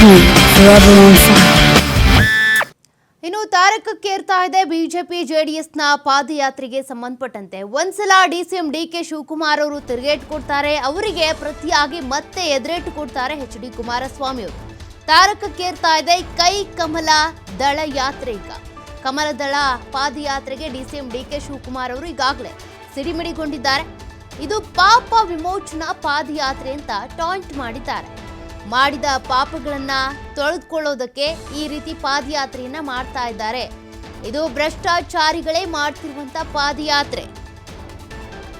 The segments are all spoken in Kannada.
Heat forever on. ಇನ್ನು ತಾರಕಕ್ಕೇರ್ತಾ ಇದೆ ಬಿಜೆಪಿ, ಜೆಡಿಎಸ್ನ ಪಾದಯಾತ್ರೆಗೆ ಸಂಬಂಧಪಟ್ಟಂತೆ. ಒಂದ್ಸಲ ಡಿಸಿಎಂ ಡಿ ಕೆ ಶಿವಕುಮಾರ್ ಅವರು ತಿರುಗೇಟು ಕೊಡ್ತಾರೆ. ಅವರಿಗೆ ಪ್ರತಿಯಾಗಿ ಮತ್ತೆ ಎದುರೇಟು ಕೊಡ್ತಾರೆ ಎಚ್ ಡಿ ಕುಮಾರಸ್ವಾಮಿ ಅವರು. ತಾರಕಕ್ಕೇರ್ತಾ ಇದೆ ಕೈ ಕಮಲ ದಳ ಯಾತ್ರೆ ಈಗ. ಕಮಲ ದಳ ಪಾದಯಾತ್ರೆಗೆ ಡಿಸಿಎಂ ಡಿ ಕೆ ಶಿವಕುಮಾರ್ ಅವರು ಈಗಾಗಲೇ ಸಿಡಿಮಿಡಿಗೊಂಡಿದ್ದಾರೆ. ಇದು ಪಾಪ ವಿಮೋಚನಾ ಪಾದಯಾತ್ರೆ ಅಂತ ಟಾಂಟ್ ಮಾಡಿದ್ದಾರೆ. ಮಾಡಿದ ಪಾಪಗಳನ್ನ ತೊಳೆದುಕೊಳ್ಳೋದಕ್ಕೆ ಈ ರೀತಿ ಪಾದಯಾತ್ರೆಯನ್ನ ಮಾಡ್ತಾ ಇದ್ದಾರೆ. ಇದು ಭ್ರಷ್ಟಾಚಾರಿಗಳೇ ಮಾಡ್ತಿರುವಂತ ಪಾದಯಾತ್ರೆ.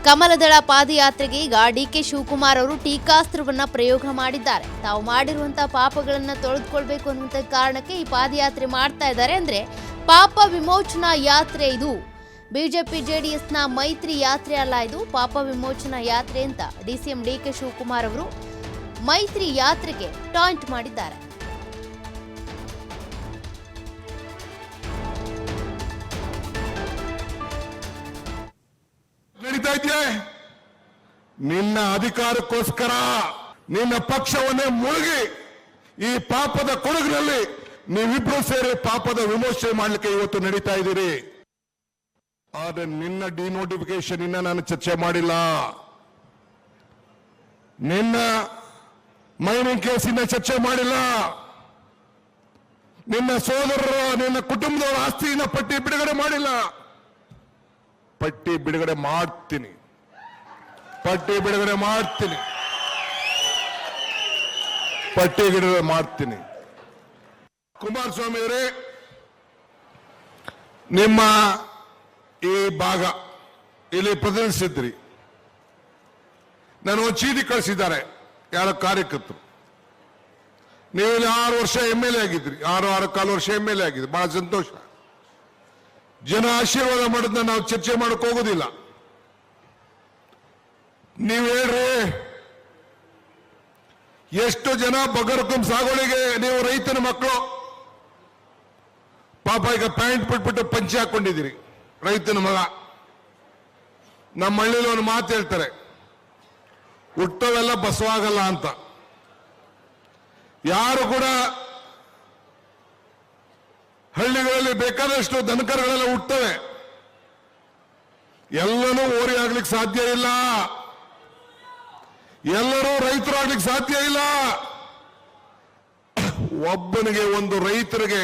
ಕಮಲದಳ ಪಾದಯಾತ್ರೆಗೆ ಈಗ ಡಿ ಕೆ ಶಿವಕುಮಾರ್ ಅವರು ಟೀಕಾಸ್ತ್ರವನ್ನ ಪ್ರಯೋಗ ಮಾಡಿದ್ದಾರೆ. ತಾವು ಮಾಡಿರುವಂತಹ ಪಾಪಗಳನ್ನ ತೊಳೆದುಕೊಳ್ಬೇಕು ಅನ್ನುವಂತ ಕಾರಣಕ್ಕೆ ಈ ಪಾದಯಾತ್ರೆ ಮಾಡ್ತಾ ಇದ್ದಾರೆ ಅಂದ್ರೆ ಪಾಪ ವಿಮೋಚನಾ ಯಾತ್ರೆ ಇದು. ಬಿಜೆಪಿ ಜೆಡಿಎಸ್ನ ಮೈತ್ರಿ ಯಾತ್ರೆ ಅಲ್ಲ ಇದು, ಪಾಪ ವಿಮೋಚನಾ ಯಾತ್ರೆ ಅಂತ ಡಿಸಿಎಂ ಡಿ ಕೆ ಶಿವಕುಮಾರ್ ಅವರು ಮೈತ್ರಿ ಯಾತ್ರೆಗೆ ಟಾಂಟ್ ಮಾಡಿದ್ದಾರೆ. ಇದೆಯೇ? ನಿನ್ನ ಅಧಿಕಾರಕ್ಕೋಸ್ಕರ ನಿನ್ನ ಪಕ್ಷವನ್ನೇ ಮುಳುಗಿ ಈ ಪಾಪದ ಕೊಡಗಿನಲ್ಲಿ ನೀವಿಬ್ರು ಸೇರಿ ಪಾಪದ ವಿಮೋಚನೆ ಮಾಡಲಿಕ್ಕೆ ಇವತ್ತು ನಡೀತಾ ಇದ್ದೀರಿ. ಆದ್ರೆ ನಿನ್ನ ಡಿನೋಟಿಫಿಕೇಶನ್ ಇನ್ನ ನಾನು ಚರ್ಚೆ ಮಾಡಿಲ್ಲ. ನಿನ್ನ ಮೈನಿಂಗ್ ಕೇಸಿನ ಚರ್ಚೆ ಮಾಡಿಲ್ಲ. ನಿನ್ನ ಸೋದರರ, ನಿನ್ನ ಕುಟುಂಬದವರ ಆಸ್ತಿನ ಪಟ್ಟಿ ಬಿಡುಗಡೆ ಮಾಡಿಲ್ಲ. ಪಟ್ಟಿ ಬಿಡುಗಡೆ ಮಾಡ್ತೀನಿ. ಪಟ್ಟಿ ಬಿಡುಗಡೆ ಮಾಡ್ತೀನಿ. ಪಟ್ಟಿ ಬಿಡುಗಡೆ ಮಾಡ್ತೀನಿ. ಕುಮಾರಸ್ವಾಮಿ ಅವರೇ ನಿಮ್ಮ ಈ ಭಾಗ ಇಲ್ಲಿ ಪ್ರತಿನಿಧಿಸಿದ್ರಿ. ನಾನು ಚೀಟಿ ಕಳಿಸಿದ್ದಾರೆ. ಯಾರೋ ಕಾರ್ಯಕರ್ತರು. ನೀವು ಆರು ವರ್ಷ ಎಂ ಎಲ್ ಎ ಆಗಿದ್ರಿ ಆರು ಆರು ಕಾಲು ವರ್ಷ ಎಂ ಎಲ್ ಎ ಆಗಿದ್ರಿ ಬಹಳ ಸಂತೋಷ. ಜನ ಆಶೀರ್ವಾದ ಮಾಡೋದನ್ನ ನಾವು ಚರ್ಚೆ ಮಾಡಕ್ ಹೋಗೋದಿಲ್ಲ. ನೀವು ಹೇಳ್ರಿ, ಎಷ್ಟು ಜನ ಬಗರ್ಕುಂ ಸಾಗೋಳಿಗೆ ನೀವು ರೈತನ ಮಕ್ಕಳು? ಪಾಪ ಈಗ ಪ್ಯಾಂಟ್ ಬಿಟ್ಬಿಟ್ಟು ಪಂಚೆ ಹಾಕೊಂಡಿದ್ದೀರಿ. ರೈತನ ಮಗ. ನಮ್ಮ ಹಳ್ಳಿಲಿ ಒಂದು ಮಾತು ಹೇಳ್ತಾರೆ. ಹುಟ್ಟವೆಲ್ಲ ಬಸವಾಗಲ್ಲ ಅಂತ. ಯಾರು ಕೂಡ ಹಳ್ಳಿಗಳಲ್ಲಿ ಬೇಕಾದಷ್ಟು ದನಕರುಗಳೆಲ್ಲ ಹುಟ್ಟವೆ. ಎಲ್ಲನೂ ಓರಿ ಆಗ್ಲಿಕ್ಕೆ ಸಾಧ್ಯ ಇಲ್ಲ. ಎಲ್ಲರೂ ರೈತರು ಆಗ್ಲಿಕ್ಕೆ ಸಾಧ್ಯ ಇಲ್ಲ. ಒಬ್ಬನಿಗೆ ಒಂದು ರೈತರಿಗೆ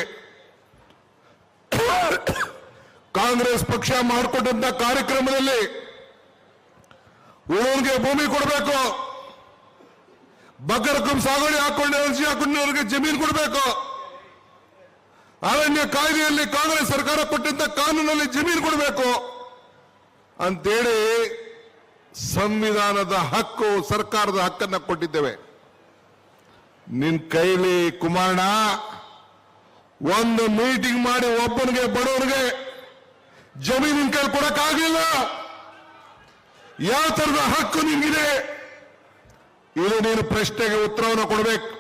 ಕಾಂಗ್ರೆಸ್ ಪಕ್ಷ ಮಾಡಿಕೊಟ್ಟಂತ ಕಾರ್ಯಕ್ರಮದಲ್ಲಿ ಉಳೋನ್ಗೆ ಭೂಮಿ ಕೊಡಬೇಕು. ಬಗರ್ಕಂ ಸಾಗುವಳಿ ಹಾಕೊಂಡು ಅರ್ಜಿ ಹಾಕೊಂಡವರಿಗೆ ಜಮೀನು ಕೊಡಬೇಕು. ಅರಣ್ಯ ಕಾಯ್ದೆಯಲ್ಲಿ ಕಾಂಗ್ರೆಸ್ ಸರ್ಕಾರ ಕೊಟ್ಟಂತ ಕಾನೂನಲ್ಲಿ ಜಮೀನು ಕೊಡಬೇಕು. ಅಂತೇಳಿ ಸಂವಿಧಾನದ ಹಕ್ಕು ಸರ್ಕಾರದ ಹಕ್ಕನ್ನ ಕೊಟ್ಟಿದ್ದೇವೆ. ನಿನ್ ಕೈಲಿ ಕುಮಾರಣ ಒಂದು ಮೀಟಿಂಗ್ ಮಾಡಿ ಒಬ್ಬನಿಗೆ ಬಡವರಿಗೆ ಜಮೀನಿನ ಕೈ ಕೊಡಕ್ಕಾಗಲಿಲ್ಲ. ಯಾವ ಥರದ ಹಕ್ಕು ನಿಮಗಿದೆ ಇದು ನೀನು ಪ್ರಶ್ನೆಗೆ ಉತ್ತರವನ್ನು ಕೊಡಬೇಕು.